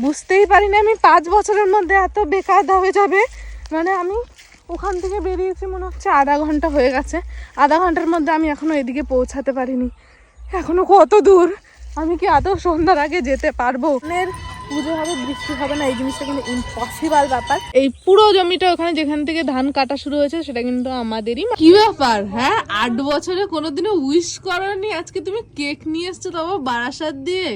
বুঝতেই পারিনি আমি পাঁচ বছরের মধ্যে এত বেকায়দা হয়ে যাবে। মানে আমি ওখান থেকে বেরিয়েছি মনে হচ্ছে আধা ঘণ্টা হয়ে গেছে। আধা ঘণ্টার মধ্যে আমি এখনও এদিকে পৌঁছাতে পারিনি। এখনও কত দূর? আমি কি আদৌ সন্ধ্যার আগে যেতে পারব? এর পুজো হবে, বৃষ্টি হবে না, এই জিনিসটা কিন্তু ইম্পসিবল ব্যাপার। এই পুরো জমিটা ওখানে যেখান থেকে ধান কাটা শুরু হয়েছে, সেটা কিন্তু আমাদেরই কি ব্যাপার হ্যাঁ? আট বছরে কোনোদিনও উইশ করনি আজকে তুমি কেক নিয়ে এসছো তবে বারাসাত দিয়ে?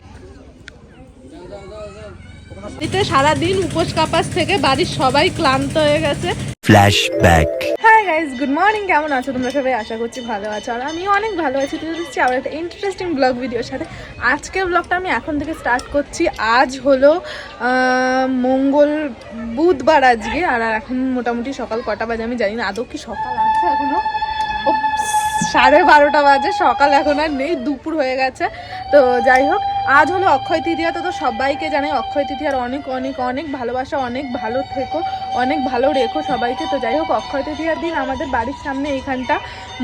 এতে সারাদিন উপোস কাপাস থেকে বাড়ির সবাই ক্লান্ত হয়ে গেছে। Flashback. Hi guys good morning কেমন আছো? তোমরা সবাই আশা করছি ভালো আছো। আর আমি অনেক ভালো আছি। তুই দিচ্ছি আবার একটা ইন্টারেস্টিং ব্লগ ভিডিওর সাথে। আজকের ব্লগটা আমি এখন থেকে স্টার্ট করছি। আজ হলো মঙ্গল বুধবার আজকে। আর এখন মোটামুটি সকাল কটা বাজে আমি জানি না। আদৌ কি সকাল আছে এখনও? ও সাড়ে বারোটা বাজে। সকাল এখন আর নেই দুপুর হয়ে গেছে। তো যাই হোক আজ হলো অক্ষয় তৃতীয়া, তো তো সবাইকে জানাই অক্ষয় তৃতীয়ার অনেক অনেক অনেক ভালোবাসা, অনেক ভালো থেকো, অনেক ভালো রেখো সবাইকে। তো যাই হোক, অক্ষয় তৃতীয়ার দিন আমাদের বাড়ির সামনে এইখানটা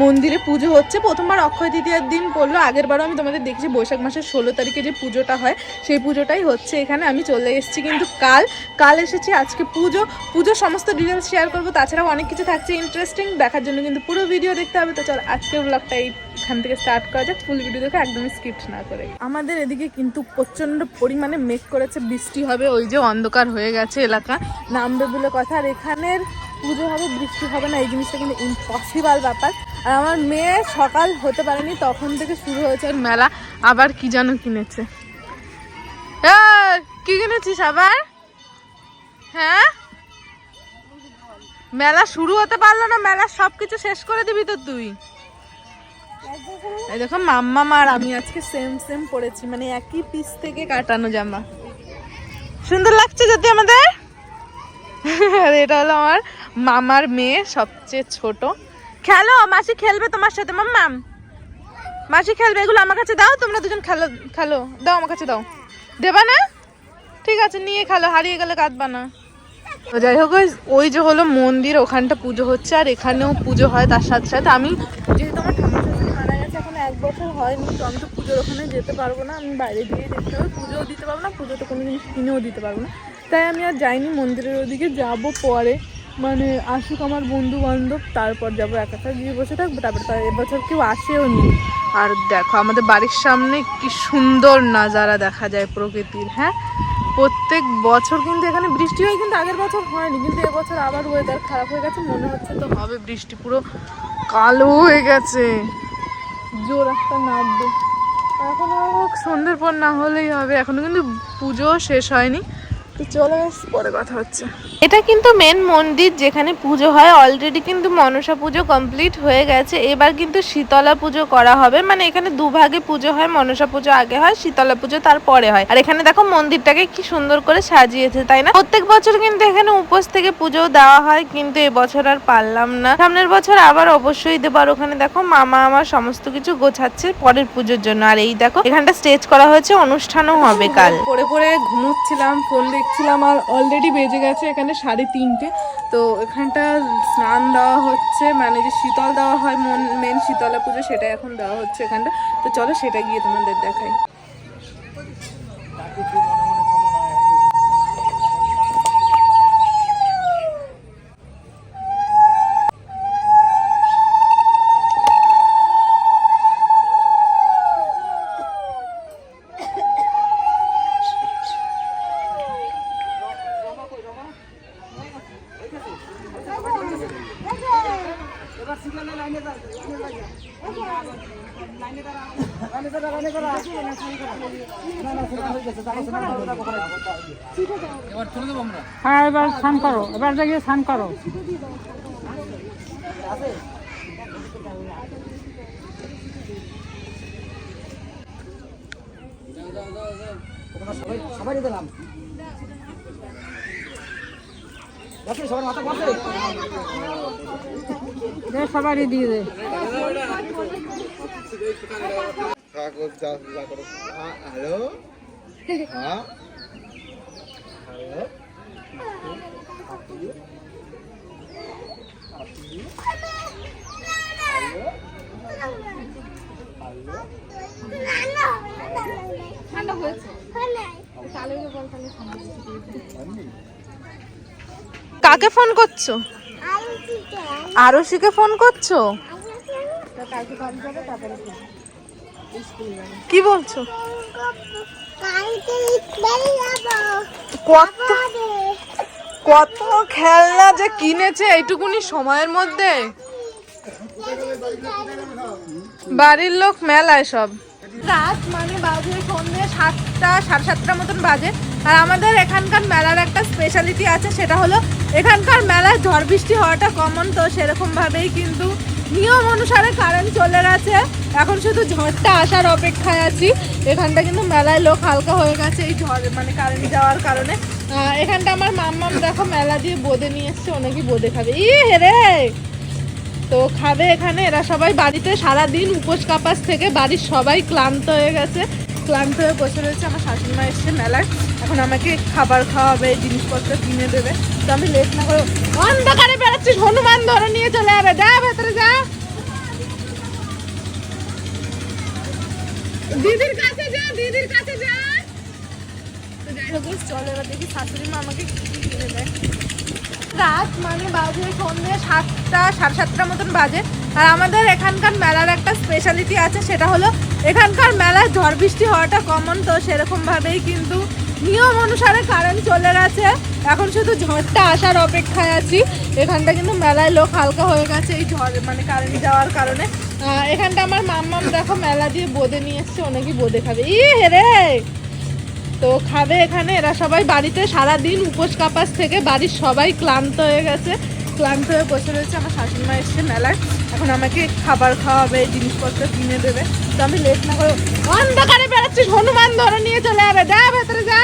মন্দিরে পুজো হচ্ছে। প্রথমবার অক্ষয় তৃতীয়ার দিন পড়ল আগের বারও আমি তোমাদের দেখছি, বৈশাখ মাসের ষোলো তারিখে যে পুজোটা হয়, সেই পুজোটাই হচ্ছে। এখানে আমি চলে এসেছি কিন্তু কাল কাল এসেছি আজকে পুজো, পুজোর সমস্ত ডিটেলস শেয়ার করব। তাছাড়াও অনেক কিছু থাকছে ইন্টারেস্টিং দেখার জন্য কিন্তু পুরো ভিডিও দেখতে হবে। তো চল, আজকের ব্লগটা এইখান থেকে স্টার্ট করা যাক ফুল ভিডিও দেখে একদমই স্কিপ্ট না করে। আমাদের এদিকে কিন্তু প্রচণ্ড পরিমাণে মেঘ করেছে, বৃষ্টি হবে, ওই যে অন্ধকার হয়ে গেছে এলাকা। নামবে বলে কথা, আর এখানের পুজো হবে, বৃষ্টি হবে না, এই জিনিসটা কিন্তু ইম্পসিবল ব্যাপার। আর আমার মেয়ে সকাল হতে পারেনি, তখন থেকে শুরু হয়েছে মেলা, আবার কি যেন কিনেছে। কি কিনেছিস আবার? হ্যাঁ? মেলা শুরু হতে পারল না মেলা সবকিছু শেষ করে দিবি তো তুই। এই দেখো মাম্মা মার আমি আজকে সেম সেম পরেছি মানে একই পিস থেকে কাটানো জামা। সুন্দর লাগছে যদি আমাদের? আর, এটা হলো আমার মামার মেয়ে, সবচেয়ে ছোট। খেলো, মাসি খেলবে তোমার সাথে মাম্মাম মাসি খেলবে, এগুলো আমার কাছে দাও, তোমরা দুজন খেলো খেলো। দাও আমার কাছে, দাও। দেবা না? ঠিক আছে, নিয়ে খেলো, হারিয়ে গেলে কাঁদবা না। তো যাই হোক, ওই- যে হলো মন্দির, ওখানটা পুজো হচ্ছে, আর এখানেও পুজো হয় তার সাথে সাথে। আমি যেহেতু আমার ঠাকুর শাশুড়ি মারা গেছে এখন এক বছর হয়নি, তো আমি তো পুজোর ওখানে যেতে পারব না, আমি বাইরে দিয়ে দেখতে হবে। পুজোও দিতে পারব না, পুজোতে কোনো জিনিস কিনেও দিতে পারব না। তাই আমি আর যাইনি মন্দিরের ওদিকে, যাব পরে। মানে আসুক আমার বন্ধু বান্ধব তারপর যাব একা গিয়ে বসে থাকব, তারপর তার এবছর কেউ আসেও নি। আর দেখো, আমাদের বাড়ির সামনে কি সুন্দর নাজারা দেখা যায় প্রকৃতির হ্যাঁ? প্রত্যেক বছর কিন্তু এখানে বৃষ্টি হয়, কিন্তু আগের বছর হয়নি, কিন্তু এবছর আবার ওয়েদার খারাপ হয়ে গেছে, মনে হচ্ছে তো হবে বৃষ্টি, পুরো কালো হয়ে গেছে। জোর একটা নাচবে এখন হোক সন্ধ্যের পর না হলেই হবে। এখনও কিন্তু পুজো শেষ হয়নি। তো চলো পরে কথা হচ্ছে। এটা কিন্তু মেন মন্দির যেখানে পুজো হয়। অলরেডি কিন্তু মনসা পুজো কমপ্লিট হয়ে গেছে। এবার কিন্তু শীতলা পুজো করা হবে। মানে এখানে দুভাগে পুজো হয়। মনসা পুজো আগে হয় শীতলা পুজো তারপরে হয়। আর এখানে দেখো মন্দিরটাকে কি সুন্দর করে সাজিয়েছে তাই না? প্রত্যেক বছর কিন্তু এখানে উপোস থেকে পুজো দেওয়া হয় কিন্তু এবছর আর পারলাম না। সামনের বছর আবার অবশ্যই দেবো। আর ওখানে দেখো মামা আমার সমস্ত কিছু গোছাচ্ছে পরের পুজোর জন্য। আর এই দেখো এখানটা স্টেজ করা হয়েছে অনুষ্ঠানও হবে কাল। পরে পরে ঘুমোচ্ছিলাম ফোন দেখছিলাম আর অলরেডি বেজে গেছে এখানে সাড়ে তিনটে। তো এখানটা স্নান দেওয়া হচ্ছে মানে যে শীতল দেওয়া হয়, মন মেন শীতলা পুজো সেটা এখন দেওয়া হচ্ছে এখানটা। তো চলো সেটা গিয়ে তোমাদের দেখাই। হ্যাঁ এবার স্নান করো এবার গিয়ে স্নান করো। সবাই দিলাম দেখি সবার মাথা পড়ছে দে সবারই দিয়ে দে। হ্যাঁ হ্যালো? হ্যাঁ? হ্যালো? ঠান্ডা হয়েছে। কাকে ফোন করছ? আরশিকে ফোন করছ? কি বলছো? কত কত খেলনা যে কিনেছে এইটুকুনি সময়ের মধ্যে? বাড়ির লোক মেলায় সব। রাত মানে বাজে সন্ধ্যে সাতটা, সাড়ে সাতটার মতন বাজে। আর আমাদের এখানকার মেলার একটা স্পেশালিটি আছে, সেটা হলো এখানকার মেলায় ঝড় বৃষ্টি হওয়াটা কমন তো সেরকম ভাবেই কিন্তু নিয়ম অনুসারে কারেন্ট চলে গেছে। এখন শুধু ঝড়টা আসার অপেক্ষায় আছি। এখানটা কিন্তু মেলায় লোক হালকা হয়ে গেছে এই ঝড় মানে কারেন্ট যাওয়ার কারণে। এখানটা আমার মাম্মাম দেখো, মেলা দিয়ে বোদে নিয়ে এসছে, ও নাকি বোদে খাবে। ই হেরে! তো খাবে এখানে, এরা সবাই বাড়িতে সারা দিন উপোস কাপাস থেকে বাড়ির সবাই ক্লান্ত হয়ে গেছে। ক্লান্ত হয়ে বসে রয়েছে আমার শাশুড়ি মা এসছে মেলায়। এখন আমাকে খাবার খাওয়াবে, জিনিসপত্র কিনে দেবে। তো আমি লেট না করে অন্ধকারে বেড়াচ্ছিস হনুমান ধরে নিয়ে চলে যাবে। যা ভেতরে যা। দিদির কাছে যা, দিদির কাছে যা। দেখি আমাকে দেয়। মানে বাজে সাতটা, সাড়ে মতন বাজে। আর আমাদের এখানকার মেলার একটা স্পেশালিটি আছে, সেটা হলো এখানকার মেলায় ঝড় বৃষ্টি হওয়াটা কমন তো সেরকম ভাবেই কিন্তু নিয়ম অনুসারে কারেন্ট চলে গেছে। এখন শুধু ঝড়টা আসার অপেক্ষায় আছি। এখানটা কিন্তু মেলায় লোক হালকা হয়ে গেছে এই ঝড় মানে কারেন্ট যাওয়ার কারণে। এখানটা আমার মাম্মাম দেখো মেলা দিয়ে বোদে নিয়ে এসছে অনেকেই নাকি বোদে খাবে। ই হেরে তো খাবে এখানে, এরা সবাই বাড়িতে সারা দিন উপোস কাপাস থেকে বাড়ির সবাই ক্লান্ত হয়ে গেছে। ক্লান্ত হয়ে বসে রয়েছে আমার শাশুড়ি মা এসছে মেলায়। এখন আমাকে খাবার খাওয়াবে, জিনিসপত্র কিনে দেবে। তো আমি লেট না করে অন্ধকারে বেড়াচ্ছিস, হনুমান ধরে নিয়ে চলে যাবে। যা ভেতরে যা।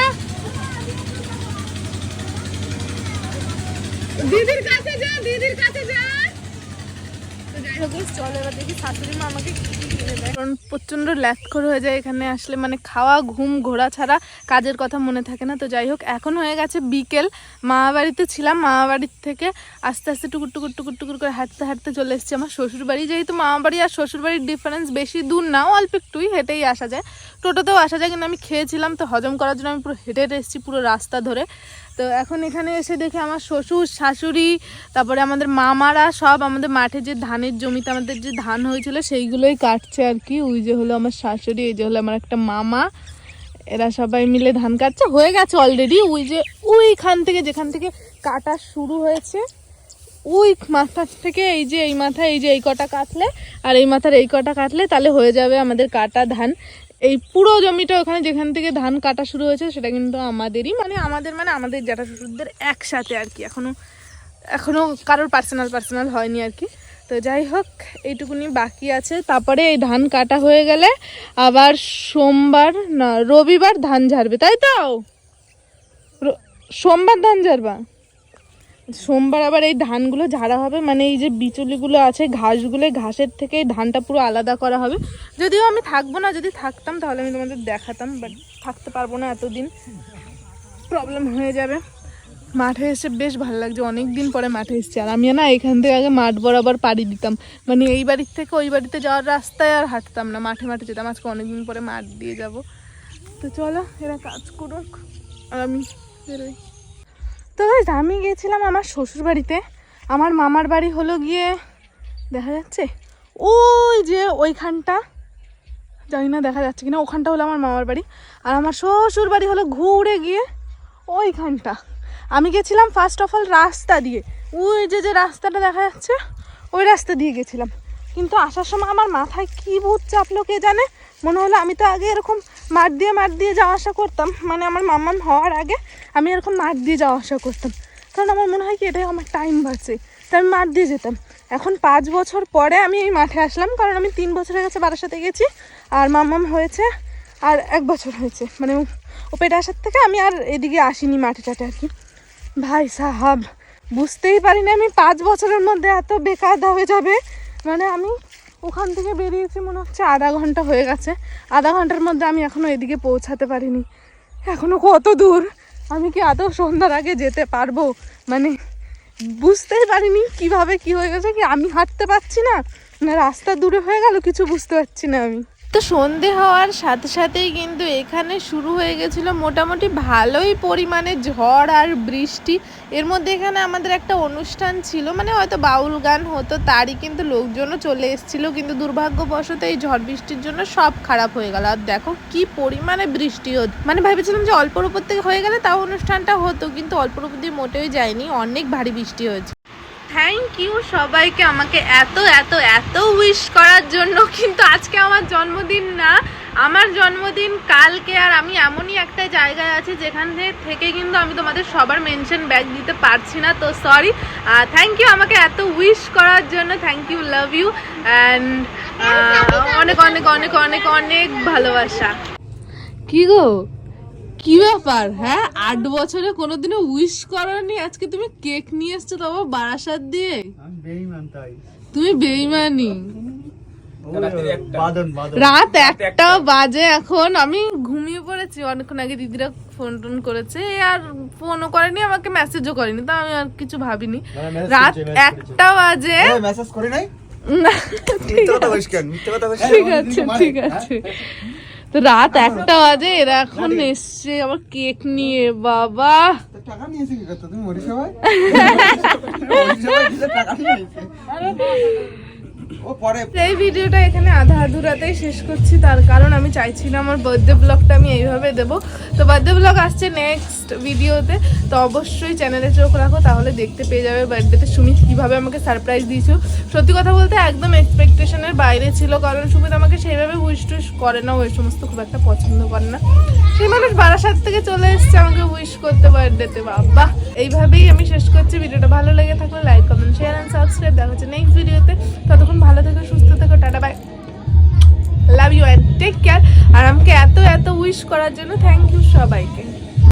দিদির কাছে যা, দিদির কাছে যা। যাই হোক চলো দেখি শাশুড়ি মা আমাকে কারণ প্রচণ্ড ল্যাক করে হয়ে যায় এখানে আসলে মানে খাওয়া, ঘুম, ঘোরা ছাড়া কাজের কথা মনে থাকে না। তো যাই হোক, এখন হয়ে গেছে বিকেল। মামা বাড়িতে ছিলাম মামা বাড়ির থেকে আস্তে আস্তে টুকুর টুকুর টুকুর টুকুর করে হাঁটতে হাঁটতে চলে এসেছি। আমার শ্বশুর বাড়ি যেহেতু মামা বাড়ি আর শ্বশুর বাড়ির ডিফারেন্স বেশি দূর না, অল্প একটুই হেঁটেই আসা যায়। টোটোতেও আসা যায়, কিন্তু আমি খেয়েছিলাম, তো হজম করার জন্য আমি পুরো হেঁটে হেঁটে এসেছি পুরো রাস্তা ধরে। তো এখন এখানে এসে দেখে আমার শ্বশুর, শাশুড়ি, তারপরে আমাদের মামারা সব আমাদের মাঠে যে ধানের জমিতে আমাদের যে ধান হয়েছিল, সেইগুলোই কাটছে আর কি। ওই যে হলো আমার শাশুড়ি, এই যে হলো আমার একটা মামা। এরা সবাই মিলে ধান কাটছে। হয়ে গেছে অলরেডি ওই যে ওইখান থেকে, যেখান থেকে কাটা শুরু হয়েছে, ওই মাথার থেকে এই যে, এই মাথা এই যে, এই কটা কাটলে, আর এই মাথার এই কটা কাটলে তাহলে হয়ে যাবে আমাদের কাটা ধান। এই পুরো জমিটা ওখানে যেখান থেকে ধান কাটা শুরু হয়েছে, সেটা কিন্তু আমাদেরই। মানে আমাদের মানে আমাদের জ্যাঠা শ্বশুরদের একসাথে আর কি। এখনও এখনও কারোর পার্সোনাল পার্সোনাল হয়নি আর কি। তো যাই হোক, এইটুকুনি বাকি আছে। তারপরে এই ধান কাটা হয়ে গেলে আবার সোমবার না, রবিবার ধান ঝাড়বে, তাই তো? সোমবার ধান ঝাড়বা? সোমবার আবার এই ধানগুলো ঝাড়া হবে মানে এই যে বিচুলিগুলো আছে, ঘাসগুলো, ঘাসের থেকে ধানটা পুরো আলাদা করা হবে। যদিও আমি থাকব না, যদি থাকতাম তাহলে আমি তোমাদের দেখাতাম বাট থাকতে পারব না এতদিন। প্রবলেম হয়ে যাবে। মাঠে এসে বেশ ভালো লাগছে। অনেক দিন পরে মাঠে এসেছি। আর আমি না এখান থেকে আগে মাঠ বরাবর পাড়ি দিতাম। মানে এই বাড়ির থেকে ওই বাড়িতে যাওয়ার রাস্তায় আর হাঁটতাম না, মাঠে মাঠে যেতাম। আজকে অনেকদিন পরে মাঠ দিয়ে যাব। তো চলো, এরা কাজ করুক। আর আমি বেরোই। তো আমি গিয়েছিলাম আমার শ্বশুর বাড়িতে। আমার মামার বাড়ি হলো গিয়ে, দেখা যাচ্ছে? ওই যে ওইখানটা। জানি না দেখা যাচ্ছে কিনা, ওখানটা হলো আমার মামার বাড়ি। আর আমার শ্বশুর বাড়ি হলো ঘুরে গিয়ে ওইখানটা। আমি গেছিলাম ফার্স্ট অফ অল রাস্তা দিয়ে। ওই যে যে রাস্তাটা দেখা যাচ্ছে, ওই রাস্তা দিয়ে গেছিলাম। কিন্তু আসার সময় আমার মাথায় কী ভূত চাপলো কে জানে? মনে হলো আমি তো আগে এরকম মাঠ দিয়ে মাঠ দিয়ে যাওয়া আসা করতাম। মানে আমার মাম্মাম হওয়ার আগে আমি এরকম মাঠ দিয়ে যাওয়া আসা করতাম। কারণ আমার মনে হয় কি, এটাই আমার টাইম বাঁচে। তাই আমি মাঠ দিয়ে যেতাম। এখন পাঁচ বছর পরে আমি এই মাঠে আসলাম, কারণ আমি তিন বছরের কাছে বারাসাতে গেছি, আর মাম্মাম হয়েছে, আর এক বছর হয়েছে। মানে ও পেটে আসার থেকে আমি আর এদিকে আসিনি মাঠে টাটে আর কি। ভাই সাহাব, বুঝতেই পারিনি আমি পাঁচ বছরের মধ্যে এত বেকায়দা হয়ে যাবে। মানে আমি ওখান থেকে বেরিয়েছি মনে হচ্ছে আধা ঘণ্টা হয়ে গেছে। আধা ঘণ্টার মধ্যে আমি এখনও এদিকে পৌঁছাতে পারিনি। এখনও কত দূর? আমি কি আদৌ সন্ধ্যার আগে যেতে পারব? মানে বুঝতেই পারিনি কীভাবে কি হয়ে গেছে কি আমি হাঁটতে পারছি না? না রাস্তা দূরে হয়ে গেল কিছু বুঝতে পারছি না আমি। তো সন্ধে হওয়ার সাথে সাথেই কিন্তু এখানে শুরু হয়ে গেছিল মোটামুটি ভালোই পরিমাণে ঝড় আর বৃষ্টি। এর মধ্যে এখানে আমাদের একটা অনুষ্ঠান ছিল মানে হয়তো বাউল গান হতো, তারই কিন্তু লোকজনও চলে এসেছিল, কিন্তু দুর্ভাগ্যবশত এই ঝড় বৃষ্টির জন্য সব খারাপ হয়ে গেল। আর দেখো কি পরিমাণে বৃষ্টি হতো। মানে ভেবেছিলাম যে অল্পর উপর থেকে হয়ে গেলে তাও অনুষ্ঠানটা হতো, কিন্তু অল্পর উপর দিয়ে মোটেই যায়নি, অনেক ভারী বৃষ্টি হয়েছে। থ্যাংক ইউ সবাইকে আমাকে এত এত এত উইশ করার জন্য। কিন্তু আজকে আমার জন্মদিন না। আমার জন্মদিন কালকে আর আমি এমনই একটা জায়গায় আছি যেখান থেকে কিন্তু আমি তোমাদের সবার মেনশন ব্যাগ দিতে পারছি না। তো সরি থ্যাংক ইউ আমাকে এত উইশ করার জন্য। Thank you love you and অনেক অনেক অনেক অনেক অনেক ভালোবাসা। কি গো? কি ব্যাপার হ্যাঁ? আট বছরে কোনোদিনও উইশ করনি? আজকে তুমি কেক নিয়ে এসছো তবে বারাসাত দিয়ে? আমি বেইমান তাই। তুমি বেইমানি রাত একটা বাজে এখন। আমি ঘুমিয়ে পড়েছি। অনেকক্ষণ আগে দিদিরা ফোন টোন করেছে। আর ফোনও করেনি আমাকে মেসেজও করেনি। তা আমি আর কিছু ভাবিনি। রাত একটা বাজে। মেসেজ করে নাই? ঠিক আছে। ঠিক আছে তো রাত একটা বাজে এরা এখন এসছে আবার কেক নিয়ে বাবা। টাকা নিয়েছি কি করতে তুমি সবাই এই ভিডিওটা এখানে আধা আধুরাতেই শেষ করছি তার কারণ আমি চাইছি না আমার বার্থডে ব্লগটা আমি এইভাবে দেবো। তো বার্থডে ব্লগ আসছে নেক্সট ভিডিওতে তো অবশ্যই চ্যানেলে চোখ রাখো তাহলে দেখতে পেয়ে যাবে বার্থডেতে সুমিত কীভাবে আমাকে সারপ্রাইজ দিয়েছ? সত্যি কথা বলতে একদম এক্সপেকটেশনের বাইরে ছিল, কারণ সুমিত আমাকে সেইভাবে উইশ টুইশ করে না ওই সমস্ত খুব একটা পছন্দ করে না। সেই মানুষ বারাসাত থেকে চলে এসছে, আমাকে উইশ করতে বার্থডেতে বাবা। এইভাবেই আমি শেষ করছি, ভিডিওটা ভালো লেগে থাকলে like comment share and subscribe দেখা হচ্ছে নেক্সট ভিডিওতে। ততক্ষণ ভালো থেকো, সুস্থ থেকো, tata bye love you and take care আর আমাকে এত এত উইশ করার জন্য থ্যাংক ইউ সবাইকে।